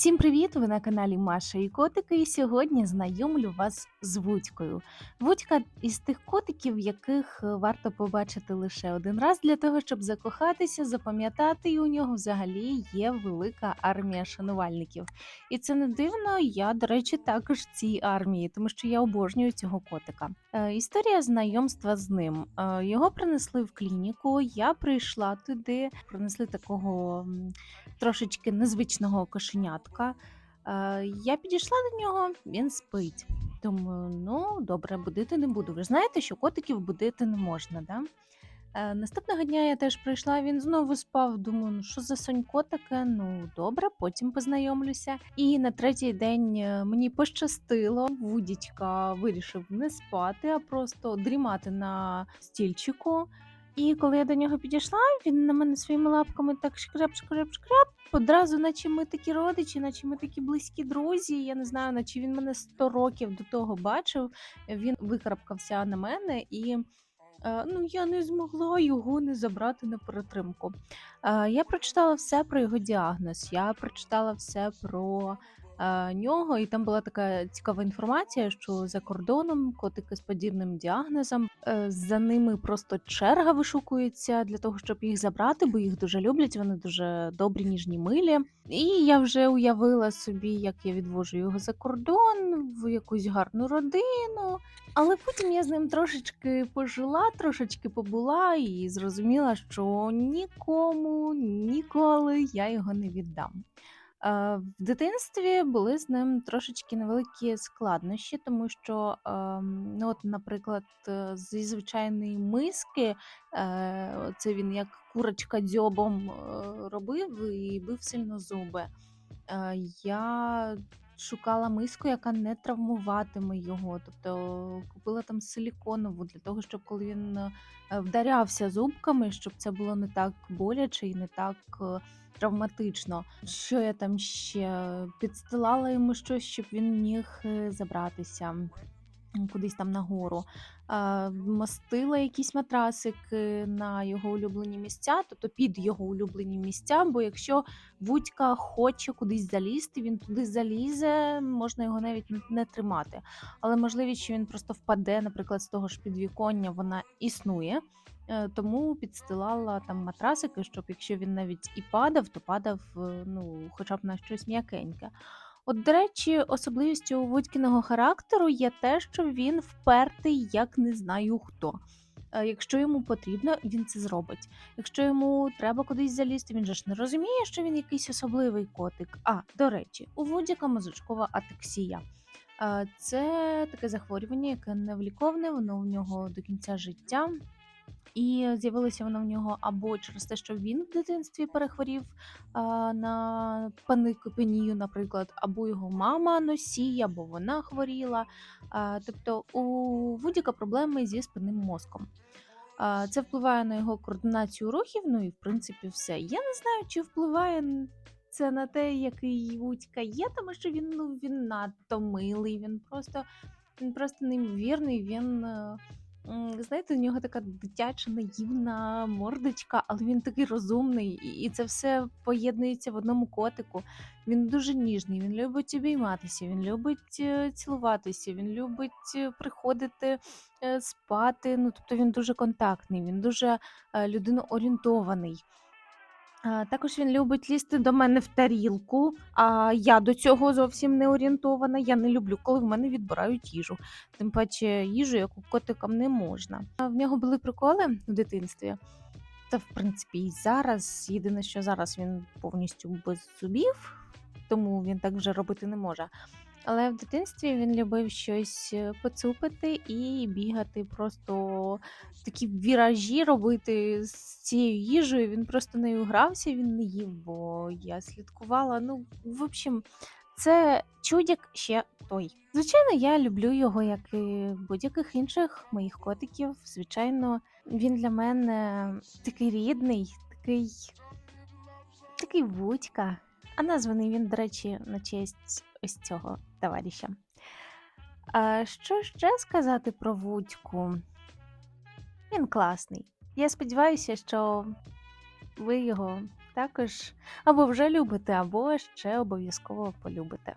Всім привіт! Ви на каналі Маша і Котики. І сьогодні знайомлю вас з Вудькою. Вудька із тих котиків, яких е, варто побачити лише один раз для того, щоб закохатися, запам'ятати, і у нього взагалі є велика армія шанувальників. І це не дивно. Я, до речі, також цій армії, тому що я обожнюю цього котика. Е, історія знайомства з ним. Е, його принесли в клініку. Я прийшла туди, принесли такого трошечки незвичного кошенятка. Е, я підійшла до нього, він спить. Думаю, ну добре, будити не буду. Ви ж знаєте, що котиків будити не можна, да? Е, наступного дня я теж прийшла, він знову спав. Думаю, ну що за сонько таке? Ну добре, потім познайомлюся. І на третій день е, мені пощастило. Вудічка вирішив не спати, а просто дрімати на стільчику. І коли я до нього підійшла, він на мене своїми лапками так шкряп, шкряп, шкряп. Одразу, наче ми такі родичі, наче ми такі близькі друзі. Я не знаю, наче він мене 100 років до того бачив. Він викарабкався на мене і. е, Ну, я не змогла його не забрати на перетримку. Е, Я прочитала все про його діагноз. Я прочитала все про нього, і там була така цікава інформація, що за кордоном котики з подібним діагнозом е, за ними просто черга вишукується для того, щоб їх забрати, бо їх дуже люблять. Вони дуже добрі, ніжні, милі. І я вже уявила собі, як я відвожу його за кордон в якусь гарну родину. Але потім я з ним трошечки пожила, трошечки побула і зрозуміла, що нікому ніколи я його не віддам. Е, В дитинстві були з ним трошечки невеликі складнощі, тому що, ем, ну, от, наприклад, е, зі звичайної миски, е, це він як курочка дзьобом робив і бив сильно зуби. Я шукала миску, яка не травмуватиме його. Тобто купила там силіконову для того, щоб коли він е, вдарявся зубками, щоб це було не так боляче і не так е, травматично. Що я там ще підстилала йому щось, щоб він міг е, забратися кудись там нагору. Мастила якісь матрасики на його улюблені місця, тобто під його улюблені місця. Бо якщо Вудька хоче кудись залізти, він туди залізе, можна його навіть не тримати. Але можливість, що він просто впаде, наприклад, з того ж підвіконня, вона існує. Е, Тому підстилала там матрасики, щоб якщо він навіть і падав, то падав е, ну, хоча б на щось м'якеньке. От, до речі, особливістю Вудькіного характеру є те, що він впертий, як не знаю хто. Е, Якщо йому потрібно, він це зробить. Якщо йому треба кудись залізти, він же ж не розуміє, що він якийсь особливий котик. А, до речі, у Вудіка мозочкова атаксія. Е, Це таке захворювання, яке невліковне, воно у нього до кінця життя. І з'явилося воно в нього або через те, що він в дитинстві перехворів а, на паникопенію, наприклад, або його мама носій, або вона хворіла. А, тобто у Вудіка проблеми зі спинним мозком. А, це впливає на його координацію рухів, ну і в принципі все. Я не знаю, чи впливає це на те, який Вудька є, тому що він ну він надто милий, він просто він просто неймовірний. Він е, Знаєте, у нього така дитяча наївна мордочка, але він такий розумний, і це все поєднується в одному котику. Він дуже ніжний, він любить обійматися, він любить е, цілуватися, він любить е, приходити е, спати. Ну, тобто він дуже контактний, він дуже людиноорієнтований. А, Також він любить лізти до мене в тарілку, а я до цього зовсім не орієнтована. Я не люблю, коли в мене відбирають їжу. Тим паче їжу, яку котикам не можна. А в нього були приколи в дитинстві. Та, в принципі, і зараз. Єдине, що зараз він повністю без зубів, тому він так вже робити не може. Але в дитинстві він любив щось е, поцупити і бігати, просто такі віражі робити з цією їжею. Він просто нею грався, він не їв, бо я слідкувала. Ну, в общем, це чудік ще той. Звичайно, я люблю його, як і будь-яких інших моїх котиків. Звичайно, він для мене такий рідний, такий, такий вудька. А названий він, до речі, на честь ось цього товариша. А що ще сказати про Вудьку? Він класний. Я сподіваюся, що ви його також або вже любите, або ще обов'язково полюбите.